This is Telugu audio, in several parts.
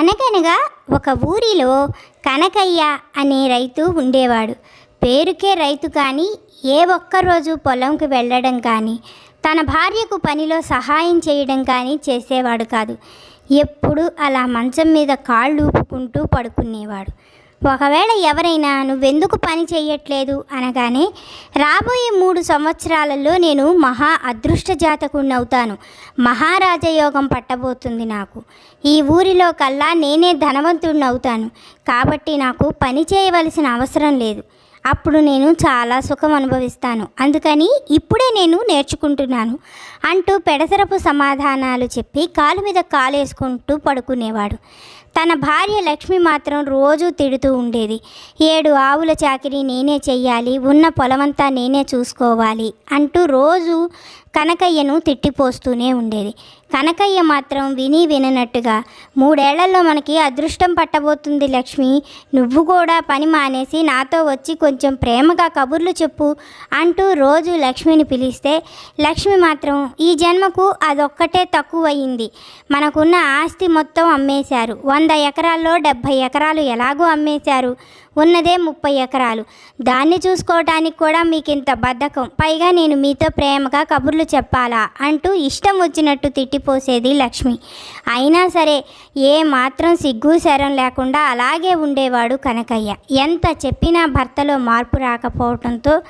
అనగనగా ఒక ఊరిలో కనకయ్య అనే రైతు ఉండేవాడు. పేరుకే రైతు కానీ ఏ ఒక్కరోజు పొలంకి వెళ్ళడం కానీ తన భార్యకు పనిలో సహాయం చేయడం కానీ చేసేవాడు కాదు. ఎప్పుడు అలా మంచం మీద కాళ్ళు ఊపుకుంటూ పడుకునేవాడు. ఒకవేళ ఎవరైనా నువ్వెందుకు పని చేయట్లేదు అనగానే రాబోయే మూడు సంవత్సరాలలో నేను మహా అదృష్ట జాతకుణ్ణి అవుతాను మహారాజయోగం పట్టబోతుంది నాకు. ఈ ఊరిలో కల్లా నేనే ధనవంతుడిని అవుతాను కాబట్టి నాకు పని చేయవలసిన అవసరం లేదు. అప్పుడు నేను చాలా సుఖం అనుభవిస్తాను. అందుకని ఇప్పుడే నేను నేర్చుకుంటున్నాను అంటూ పెడసరపు సమాధానాలు చెప్పి కాలు మీద కాలేసుకుంటూ పడుకునేవాడు. తన భార్య లక్ష్మి మాత్రం రోజూ తిడుతూ ఉండేది. ఏడు ఆవుల చాకిరీ నేనే చెయ్యాలి ఉన్న పొలమంతా నేనే చూసుకోవాలి అంటూ రోజు కనకయ్యను తిట్టిపోస్తూనే ఉండేది. కనకయ్య మాత్రం విని విననట్టుగా మూడేళ్ళలో మనకి అదృష్టం పట్టబోతుంది లక్ష్మి. నువ్వు కూడా పని మానేసి నాతో వచ్చి కొంచెం ప్రేమగా కబుర్లు చెప్పు అంటూ రోజు లక్ష్మిని పిలిస్తే లక్ష్మి మాత్రం ఈ జన్మకు అదొక్కటే తక్కువయింది. మనకున్న ఆస్తి మొత్తం అమ్మేశారు. వంద ఎకరాల్లో డెబ్భై ఎకరాలు ఎలాగో అమ్మేశారు. ఉన్నదే ముప్పై ఎకరాలు. దాన్ని చూసుకోవటానికి కూడా మీకు ఇంత బద్ధకం. పైగా నేను మీతో ప్రేమగా కబుర్లు చెప్పాలా? అంటూ ఇష్టం వచ్చినట్టు తిట్టిపోసేది లక్ష్మి. అయినా సరే ఏ మాత్రం సిగ్గు శరం లేకుండా అలాగే ఉండేవాడు కనకయ్య. ఎంత చెప్పినా భర్తలో మార్పు రాకపోవడంతో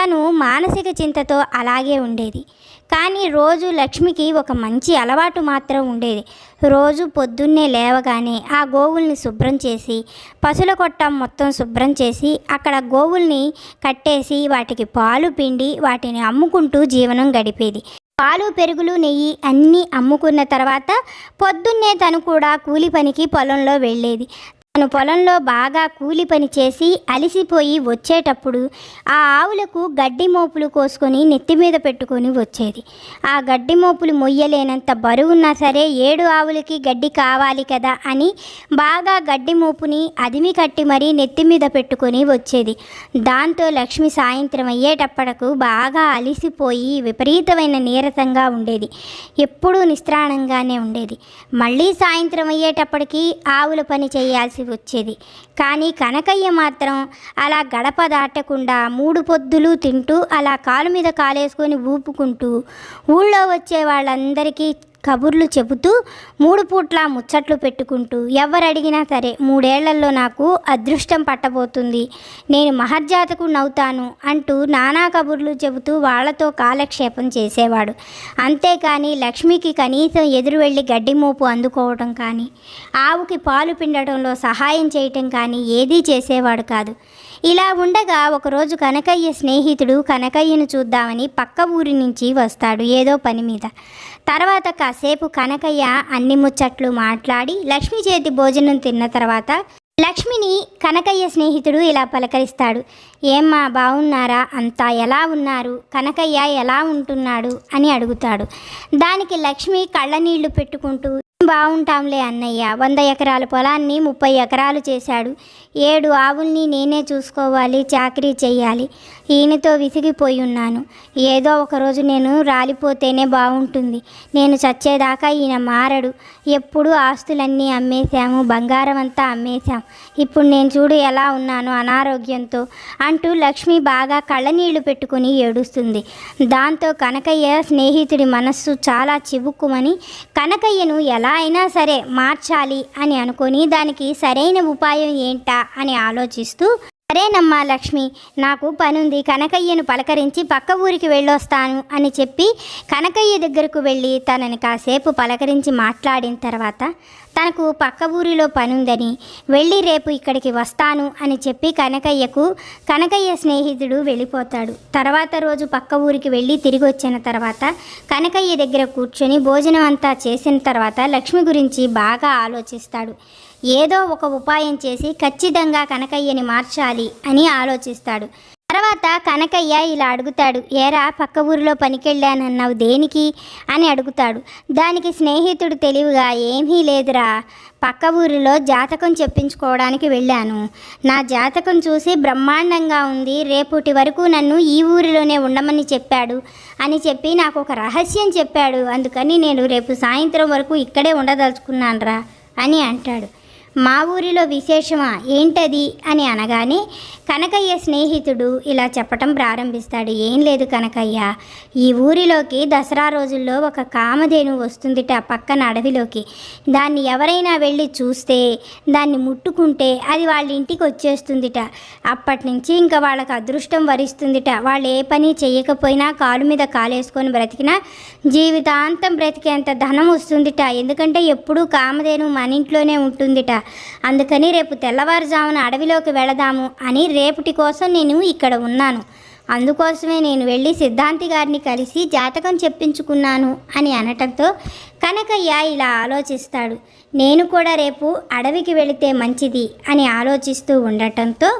తను మానసిక చింతతో అలాగే ఉండేది. కానీ రోజు లక్ష్మికి ఒక మంచి అలవాటు మాత్రం ఉండేది. రోజు పొద్దున్నే లేవగానే ఆ గోవుల్ని శుభ్రం చేసి పశుల కొట్టం మొత్తం శుభ్రం చేసి అక్కడ గోవుల్ని కట్టేసి వాటికి పాలు పిండి వాటిని అమ్ముకుంటూ జీవనం గడిపేది. పాలు పెరుగులు నెయ్యి అన్నీ అమ్ముకున్న తర్వాత పొద్దున్నే తను కూడా కూలి పనికి పొలంలో వెళ్ళేది. తను పొలంలో బాగా కూలి పని చేసి అలిసిపోయి వచ్చేటప్పుడు ఆ ఆవులకు గడ్డి మోపులు కోసుకొని నెత్తి మీద పెట్టుకొని వచ్చేది. ఆ గడ్డి మోపులు మొయ్యలేనంత బరువున్నా సరే ఏడు ఆవులకి గడ్డి కావాలి కదా అని బాగా గడ్డి మోపుని అదిమి కట్టి మరీ నెత్తి మీద పెట్టుకొని వచ్చేది. దాంతో లక్ష్మి సాయంత్రం అయ్యేటప్పటికు బాగా అలిసిపోయి విపరీతమైన నీరసంగా ఉండేది. ఎప్పుడూ నిస్త్రాణంగానే ఉండేది. మళ్ళీ సాయంత్రం అయ్యేటప్పటికి ఆవుల పని చేయాల్సి వచ్చేది. కానీ కనకయ్య మాత్రం అలా గడప దాటకుండా మూడు పొద్దులు తింటూ అలా కాలు మీద కాలేసుకొని ఊపుకుంటూ ఊళ్ళో వచ్చే వాళ్ళందరికీ కబుర్లు చెబుతూ మూడు పూట్ల ముచ్చట్లు పెట్టుకుంటూ ఎవరు అడిగినా సరే మూడేళ్ళలో నాకు అదృష్టం పట్టబోతుంది. నేను మహర్జాతకు నవ్వుతాను అంటూ నానా కబుర్లు చెబుతూ వాళ్ళతో కాలక్షేపం చేసేవాడు. అంతేకాని లక్ష్మికి కనీసం ఎదురు వెళ్ళి గడ్డి మోపు అందుకోవడం కానీ ఆవుకి పాలు పిండటంలో సహాయం చేయటం కానీ ఏదీ చేసేవాడు కాదు. ఇలా ఉండగా ఒకరోజు కనకయ్య స్నేహితుడు కనకయ్యను చూద్దామని పక్క ఊరి నుంచి వస్తాడు ఏదో పని మీద. తర్వాత కాసేపు కనకయ్య అన్ని ముచ్చట్లు మాట్లాడి లక్ష్మి చేతి భోజనం తిన్న తర్వాత లక్ష్మిని కనకయ్య స్నేహితుడు ఇలా పలకరిస్తాడు. ఏమ్మా బాగున్నారా అంతా ఎలా ఉన్నారు? కనకయ్య ఎలా ఉంటున్నాడు? అని అడుగుతాడు. దానికి లక్ష్మి కళ్ళనీళ్ళు పెట్టుకుంటూ బాగుంటాంలే అన్నయ్య. వంద ఎకరాల పొలాన్ని ముప్పై ఎకరాలు చేశాడు. ఏడు ఆవుల్ని నేనే చూసుకోవాలి చాకరీ చేయాలి ఈయనతో విసిగిపోయి ఉన్నాను. ఏదో ఒకరోజు నేను రాలిపోతేనే బాగుంటుంది నేను చచ్చేదాకా ఈయన మారడు. ఎప్పుడు ఆస్తులన్నీ అమ్మేశాము బంగారం అంతా అమ్మేశాం. ఇప్పుడు నేను చూడు ఎలా ఉన్నాను అనారోగ్యంతో అంటూ లక్ష్మి బాగా కళ్ళనీళ్ళు పెట్టుకుని ఏడుస్తుంది. దాంతో కనకయ్య స్నేహితుడి మనస్సు చాలా చివుక్కుమని కనకయ్యను ఎలా అయినా సరే మార్చాలి అని అనుకొని దానికి సరైన ఉపాయం ఏంటా అని ఆలోచిస్తూ సరేనమ్మా లక్ష్మి నాకు పనుంది. కనకయ్యను పలకరించి పక్క ఊరికి వెళ్ళొస్తాను అని చెప్పి కనకయ్య దగ్గరకు వెళ్ళి తనని కాసేపు పలకరించి మాట్లాడిన తర్వాత తనకు పక్క ఊరిలో పనుందని వెళ్ళి రేపు ఇక్కడికి వస్తాను అని చెప్పి కనకయ్యకు కనకయ్య స్నేహితుడు వెళ్ళిపోతాడు. తర్వాత రోజు పక్క ఊరికి వెళ్ళి తిరిగి వచ్చిన తర్వాత కనకయ్య దగ్గర కూర్చొని భోజనం అంతా చేసిన తర్వాత లక్ష్మి గురించి బాగా ఆలోచిస్తాడు. ఏదో ఒక ఉపాయం చేసి ఖచ్చితంగా కనకయ్యని మార్చాలి అని ఆలోచిస్తాడు. తర్వాత కనకయ్య ఇలా అడుగుతాడు ఏరా పక్క ఊరిలో పనికెళ్ళానన్నావు దేనికి? అని అడుగుతాడు. దానికి స్నేహితుడు తెలివిగా ఏమీ లేదురా పక్క ఊరిలో జాతకం చెప్పించుకోవడానికి వెళ్ళాను. నా జాతకం చూసి బ్రహ్మాండంగా ఉంది రేపటి వరకు నన్ను ఈ ఊరిలోనే ఉండమని చెప్పాడు అని చెప్పి నాకు ఒక రహస్యం చెప్పాడు. అందుకని నేను రేపు సాయంత్రం వరకు ఇక్కడే ఉండదలుచుకున్నానురా అని అంటాడు. మా ఊరిలో విశేషమా ఏంటది? అని అనగానే కనకయ్య స్నేహితుడు ఇలా చెప్పటం ప్రారంభిస్తాడు. ఏం లేదు కనకయ్య. ఈ ఊరిలోకి దసరా రోజుల్లో ఒక కామధేను వస్తుందిట పక్కన అడవిలోకి. దాన్ని ఎవరైనా వెళ్ళి చూస్తే దాన్ని ముట్టుకుంటే అది వాళ్ళ ఇంటికి వచ్చేస్తుందిట. అప్పటి నుంచి ఇంకా వాళ్ళకి అదృష్టం వరిస్తుందిట. వాళ్ళు ఏ పని చేయకపోయినా కాలు మీద కాలేసుకొని బ్రతికినా జీవితాంతం బ్రతికేంత ధనం వస్తుందిట. ఎందుకంటే ఎప్పుడూ కామధేను మన ఇంట్లోనే ఉంటుందిట. అందుకని రేపు తెల్లవారుజామున అడవిలోకి వెళదాము అని రేపటి కోసం నేను ఇక్కడ ఉన్నాను. అందుకోసమే నేను వెళ్ళి సిద్ధాంతి గారిని కలిసి జాతకం చెప్పించుకున్నాను అని అనటంతో కనకయ్య ఇలా ఆలోచిస్తాడు. నేను కూడా రేపు అడవికి వెళితే మంచిది అని ఆలోచిస్తూ ఉండటంతో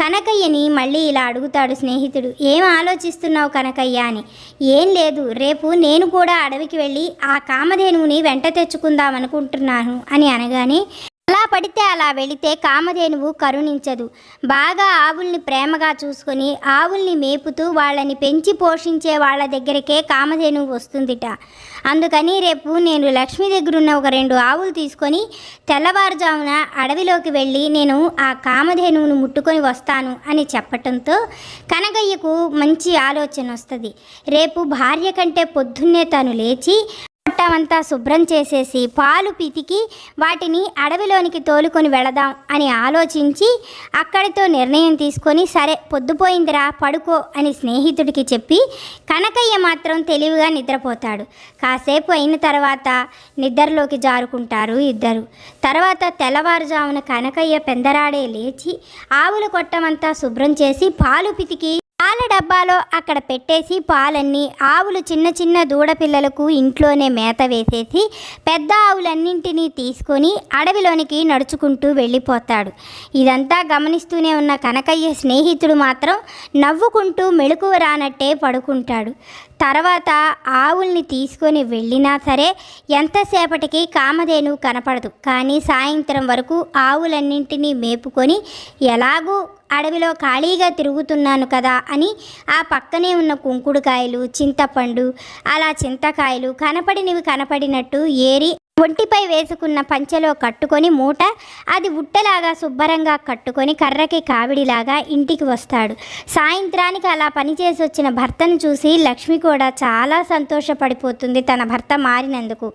కనకయ్యని మళ్ళీ ఇలా అడుగుతాడు స్నేహితుడు. ఏం ఆలోచిస్తున్నావు కనకయ్య అని? ఏం లేదు రేపు నేను కూడా అడవికి వెళ్ళి ఆ కామధేనువుని వెంట తెచ్చుకుందాం అనుకుంటున్నాను అని అనగానే ఎలా పడితే అలా వెళితే కామధేనువు కరుణించదు. బాగా ఆవుల్ని ప్రేమగా చూసుకొని ఆవుల్ని మేపుతూ వాళ్ళని పెంచి పోషించే వాళ్ళ దగ్గరికే కామధేనువు వస్తుందిట. అందుకని రేపు నేను లక్ష్మి దగ్గర ఉన్న ఒక రెండు ఆవులు తీసుకొని తెల్లవారుజామున అడవిలోకి వెళ్ళి నేను ఆ కామధేనువును ముట్టుకొని వస్తాను అని చెప్పటంతో కనగయ్యకు మంచి ఆలోచన వస్తుంది రేపు భార్య కంటే పొద్దున్నే తను లేచి పట్టమంతా శుభ్రం చేసేసి పాలు పితికి వాటిని అడవిలోనికి తోలుకొని వెళదాం అని ఆలోచించి అక్కడితో నిర్ణయం తీసుకొని సరే పొద్దుపోయిందిరా పడుకో అని స్నేహితుడికి చెప్పి కనకయ్య మాత్రం తెలివిగా నిద్రపోతాడు. కాసేపు అయిన తర్వాత నిద్రలోకి జారుకుంటారు ఇద్దరు. తర్వాత తెల్లవారుజామున కనకయ్య పెందరాడే లేచి ఆవుల కొట్టమంతా శుభ్రం చేసి పాలు పితికి పాల డబ్బాలో అక్కడ పెట్టేసి పాలన్నీ ఆవులు చిన్న చిన్న దూడపిల్లలకు ఇంట్లోనే మేత వేసేసి పెద్ద ఆవులన్నింటినీ తీసుకొని అడవిలోనికి నడుచుకుంటూ వెళ్ళిపోతాడు. ఇదంతా గమనిస్తూనే ఉన్న కనకయ్య స్నేహితుడు మాత్రం నవ్వుకుంటూ మెళుకువ రానట్టే పడుకుంటాడు. తర్వాత ఆవుల్ని తీసుకొని వెళ్ళినా సరే ఎంతసేపటికి కామధేను కనపడదు. కానీ సాయంత్రం వరకు ఆవులన్నింటినీ మేపుకొని ఎలాగూ అడవిలో ఖాళీగా తిరుగుతున్నాను కదా అని ఆ పక్కనే ఉన్న కుంకుడుకాయలు చింతపండు అలా చింతకాయలు కనపడినవి కనపడినట్టు ఏరి ఒంటిపై వేసుకున్న పంచెలో కట్టుకొని మూట అది ఉట్టలాగా శుభ్రంగా కట్టుకొని కర్రకి కావిడిలాగా ఇంటికి వస్తాడు. సాయంత్రానికి అలా పనిచేసి వచ్చిన భర్తను చూసి లక్ష్మి కూడా చాలా సంతోషపడిపోతుంది తన భర్త మారినందుకు.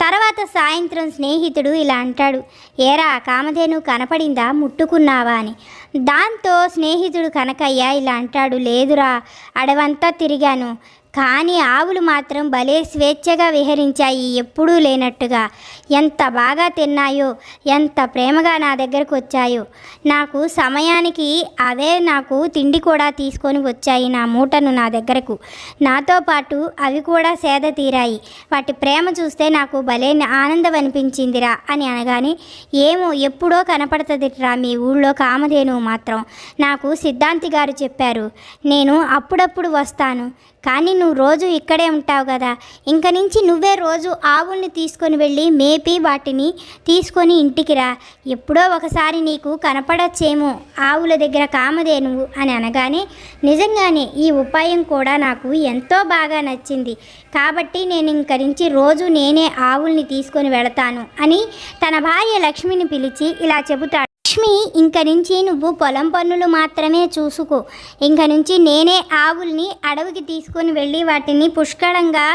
తర్వాత సాయంత్రం స్నేహితుడు ఇలా అంటాడు ఏరా కామధేను కనపడిందా? ముట్టుకున్నావా? అని. దాంతో స్నేహితుడు కనకయ్య ఇలా అంటాడు లేదురా అడవంతా తిరిగాను. కానీ ఆవులు మాత్రం భలే స్వేచ్ఛగా విహరించాయి ఎప్పుడూ లేనట్టుగా. ఎంత బాగా తిన్నాయో ఎంత ప్రేమగా నా దగ్గరకు వచ్చాయో. నాకు సమయానికి అవే నాకు తిండి కూడా తీసుకొని వచ్చాయి నా మూటను నా దగ్గరకు. నాతో పాటు అవి కూడా సేద తీరాయి. వాటి ప్రేమ చూస్తే నాకు భలే ఆనందం అనిపించిందిరా అని అనగానే ఏమో ఎప్పుడో కనపడుతుందిరా మీ ఊళ్ళో కామధేను మాత్రం. నాకు సిద్ధాంతి గారు చెప్పారు నేను అప్పుడప్పుడు వస్తాను కానీ నువ్వు రోజు ఇక్కడే ఉంటావు కదా. ఇంక నుంచి నువ్వే రోజు ఆవుల్ని తీసుకొని వెళ్ళి మేపి వాటిని తీసుకొని ఇంటికి రా. ఎప్పుడో ఒకసారి నీకు కనపడచ్చేమో ఆవుల దగ్గర కామధేనువు అని అనగానే నిజంగానే ఈ ఉపాయం కూడా నాకు ఎంతో బాగా నచ్చింది. కాబట్టి నేను ఇంక నుంచి రోజు నేనే ఆవుల్ని తీసుకొని వెళతాను అని తన భార్య లక్ష్మిని పిలిచి ఇలా చెబుతాడు. లక్ష్మి ఇంక నుంచి నువ్వు పొలం పన్నులు మాత్రమే చూసుకో. ఇంక నుంచి నేనే ఆవుల్ని అడవికి తీసుకొని వెళ్ళి వాటిని పుష్కలంగా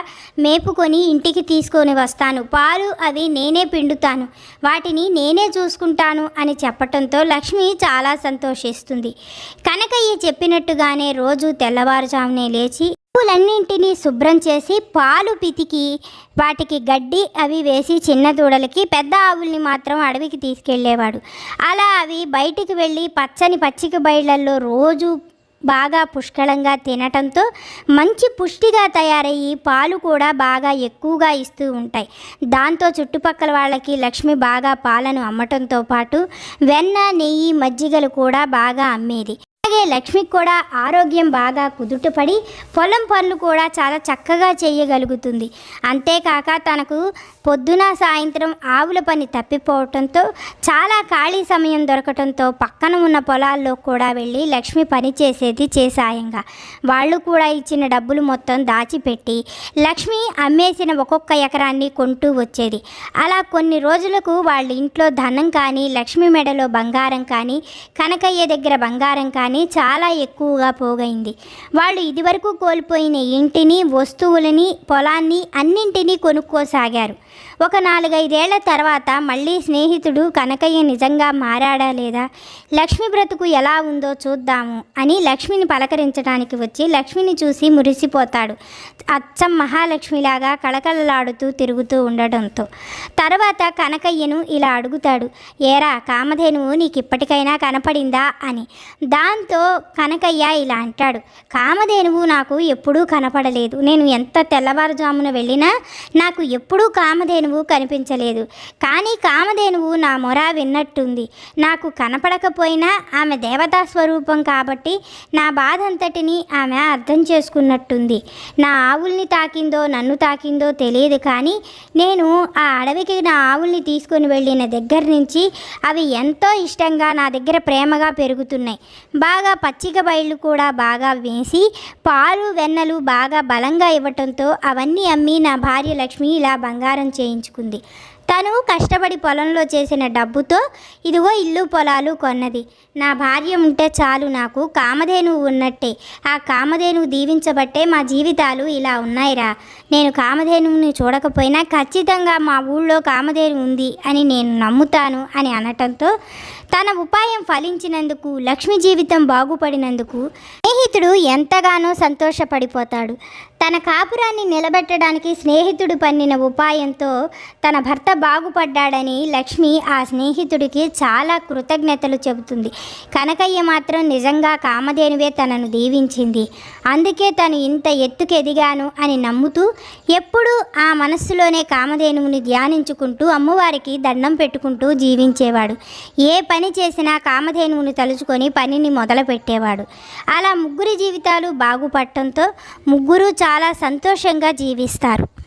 మేపుకొని ఇంటికి తీసుకొని వస్తాను. పాలు అవి నేనే పిండుతాను. వాటిని నేనే చూసుకుంటాను అని చెప్పటంతో లక్ష్మి చాలా సంతోషిస్తుంది. కనకయ్య చెప్పినట్టుగానే రోజు తెల్లవారుజామునే లేచి ఆవులన్నింటినీ శుభ్రం చేసి పాలు పితికి వాటికి గడ్డి అవి వేసి చిన్న దూడలకి పెద్ద ఆవుల్ని మాత్రం అడవికి తీసుకెళ్ళేవాడు. అలా అవి బయటికి వెళ్ళి పచ్చని పచ్చిక బయళ్ళల్లో రోజు బాగా పుష్కలంగా తినటంతో మంచి పుష్టిగా తయారయ్యి పాలు కూడా బాగా ఎక్కువగా ఇస్తూ ఉంటాయి. దాంతో చుట్టుపక్కల వాళ్ళకి లక్ష్మి బాగా పాలను అమ్మటంతో పాటు వెన్న నెయ్యి మజ్జిగలు కూడా బాగా అమ్మేది. లక్ష్మికి కూడా ఆరోగ్యం బాగా కుదుటపడి పొలం పనులు కూడా చాలా చక్కగా చేయగలుగుతుంది. అంతేకాక తనకు పొద్దున సాయంత్రం ఆవుల పని తప్పిపోవటంతో చాలా ఖాళీ సమయం దొరకటంతో పక్కన ఉన్న పొలాల్లో కూడా వెళ్ళి లక్ష్మి పని చేసేది చేసాయంగా వాళ్ళు కూడా ఇచ్చిన డబ్బులు మొత్తం దాచిపెట్టి లక్ష్మి అమ్మేసిన ఒక్కొక్క ఎకరాన్ని కొంటూ వచ్చేది. అలా కొన్ని రోజులకు వాళ్ళ ఇంట్లో ధనం కానీ లక్ష్మి మెడలో బంగారం కానీ కనకయ్య దగ్గర బంగారం కానీ చాలా ఎక్కువగా పోగైంది. వాళ్ళు ఇదివరకు కోల్పోయిన ఇంటిని వస్తువులని పొలాన్ని అన్నింటినీ కొనుక్కోసాగారు. ఒక నాలుగైదేళ్ళ తర్వాత మళ్ళీ స్నేహితుడు కనకయ్య నిజంగా మారాడా లేదా? లక్ష్మి బ్రతుకు ఎలా ఉందో చూద్దాము అని లక్ష్మిని పలకరించడానికి వచ్చి లక్ష్మిని చూసి మురిసిపోతాడు. అచ్చం మహాలక్ష్మిలాగా కళకళలాడుతూ తిరుగుతూ ఉండడంతో. తర్వాత కనకయ్యను ఇలా అడుగుతాడు ఏరా కామధేనువు నీకు ఇప్పటికైనా కనపడిందా? అని. దాంతో కనకయ్య ఇలా అంటాడు కామధేనువు నాకు ఎప్పుడూ కనపడలేదు. నేను ఎంత తెల్లవారుజామున వెళ్ళినా నాకు ఎప్పుడూ కామ కామధేనువు కనిపించలేదు. కానీ కామధేనువు నా మొర విన్నట్టుంది. నాకు కనపడకపోయినా ఆమె దేవతా స్వరూపం కాబట్టి నా బాధ అంతటిని ఆమె అర్థం చేసుకున్నట్టుంది. నా ఆవుల్ని తాకిందో నన్ను తాకిందో తెలియదు కానీ నేను ఆ అడవికి నా ఆవుల్ని తీసుకొని వెళ్ళిన దగ్గర నుంచి అవి ఎంతో ఇష్టంగా నా దగ్గర ప్రేమగా పెరుగుతున్నాయి. బాగా పచ్చిక బయళ్ళు కూడా బాగా వేసి పాలు వెన్నలు బాగా బలంగా ఇవ్వటంతో అవన్నీ అమ్మి నా భార్య లక్ష్మి ఇలా బంగారం చేయించుకుంది. తను కష్టపడి పొలంలో చేసిన డబ్బుతో ఇదిగో ఇల్లు పొలాలు కొన్నది. నా భార్య ఉంటే చాలు నాకు కామధేనువు ఉన్నట్టే. ఆ కామధేనువు దీవించబట్టే మా జీవితాలు ఇలా ఉన్నాయిరా. నేను కామధేనువుని చూడకపోయినా ఖచ్చితంగా మా ఊళ్ళో కామధేను ఉంది అని నేను నమ్ముతాను అని అనటంతో తన ఉపాయం ఫలించినందుకు లక్ష్మి జీవితం బాగుపడినందుకు స్నేహితుడు ఎంతగానో సంతోషపడిపోతాడు. తన కాపురాన్ని నిలబెట్టడానికి స్నేహితుడు పన్నిన ఉపాయంతో తన భర్త బాగుపడ్డాడని లక్ష్మి ఆ స్నేహితుడికి చాలా కృతజ్ఞతలు చెబుతుంది. కనకయ్య మాత్రం నిజంగా కామధేనువే తనను దీవించింది. అందుకే తను ఇంత ఎత్తుకు ఎదిగాను అని నమ్ముతూ ఎప్పుడూ ఆ మనస్సులోనే కామధేనువుని ధ్యానించుకుంటూ అమ్మవారికి దండం పెట్టుకుంటూ జీవించేవాడు. ఏ పని చేసినా కామధేనువుని తలుచుకొని పనిని మొదలుపెట్టేవాడు. అలా ముగ్గురి జీవితాలు బాగుపడటంతో ముగ్గురు చాలా సంతోషంగా జీవిస్తారు.